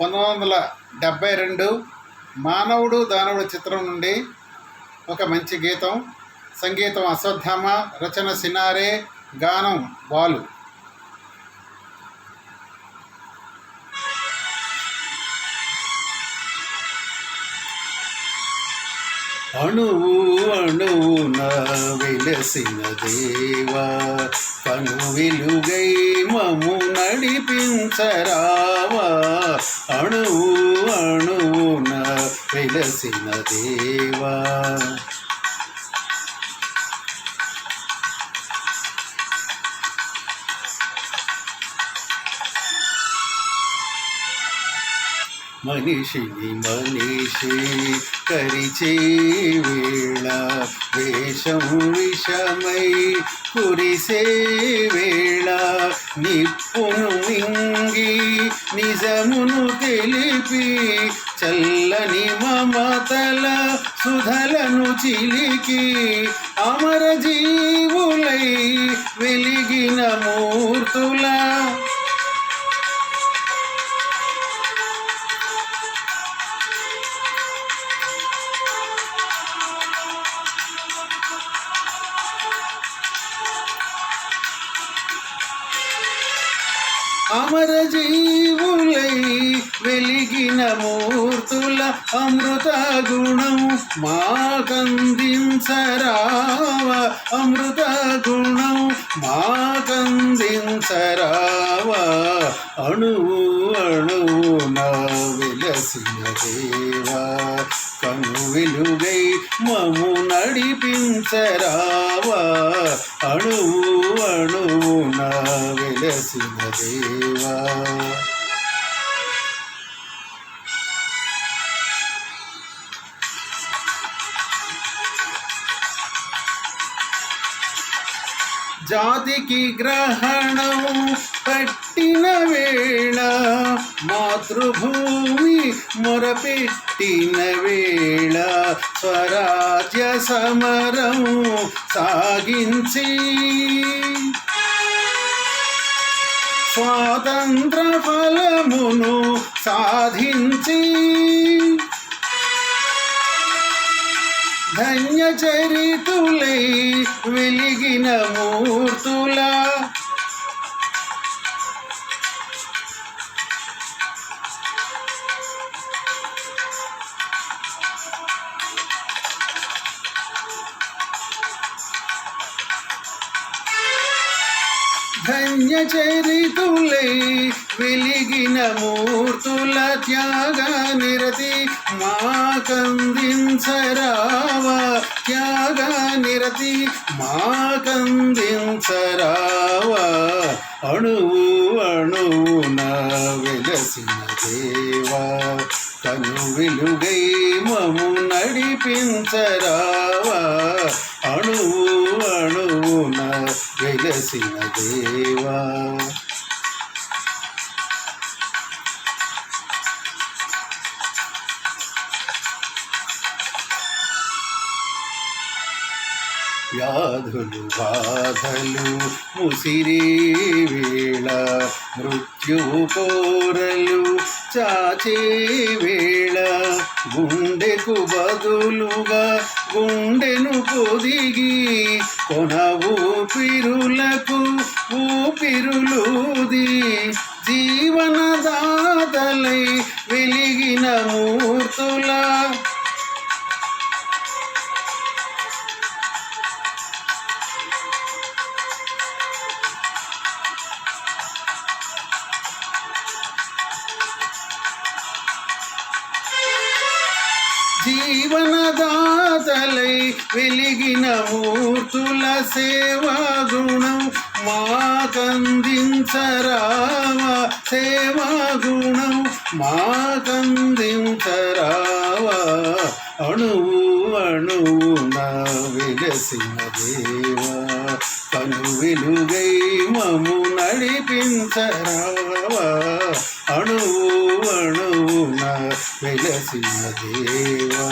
పంతొమ్మిది వందల డెబ్భై రెండు మానవుడు దానవుడు చిత్రం నుండి ఒక మంచి గీతం సంగీతం అశ్వత్థామ రచన సినారే గానం బాలు. అణువు అణువు వెలసిన దేవా కను విలుగై మమున నడిపించరావా అణువు అణువున వెలసిన దేవా మనిషిని మనిషి కరిచే వేళ వేషం విషమై కురిసే వేళ నిప్పును మమతల సుధలను చిలికి అమర జీవులై వెలిగిన మూర్తుల. అమర జీవులై వెలిగిన మూర్తుల అమృత గుణం మాకందించరావ. అమృత గుణం మాకందించరావ. అణువు అణువు నా విలసిన దేవా. కను వెలుగై మము నడిపించరావా. అణువు అణువు నా విలసిన దేవా. జాతికి గ్రహణం పట్టిన వేళ మాతృభూమి మొరపెట్టిన వేళ స్వరాజ్య సమరం సాగించి. స్వాతంత్ర ఫలమును సాధించి. ధన్య చరితులై వెలిగిన మూర్తుల. ధన్య చరితులై వెలిగిన మూర్తుల త్యాగ నిరతి మాకందించరావా. త్యాగ నిరతి మాకందించరావా. అణువు అణువున వెలసిన దేవా. కను వెలుగై మము నడిపించరావా. అణువు అణువున వెలసిన దేవా. వ్యాధులు బాధలు ముసిరి వేళ మృత్యువు కోరలు చాచే వేళ గుండెకు బదులుగా గుండెను పొదిగి కొన ఊపిరులకు ఊపిరులుది. జీవనదాతలై వెలిగిన మూర్తుల జీవనదాతలై వెలిగిన మూర్తుల సేవా గుణం మాకందించరావా సేవా గుణం మాకందించరావా అణువు అణువున విలసిన దేవా కను వెలుగై మము నడిపించరావా? అణువు అణువున వెలసిన దేవా.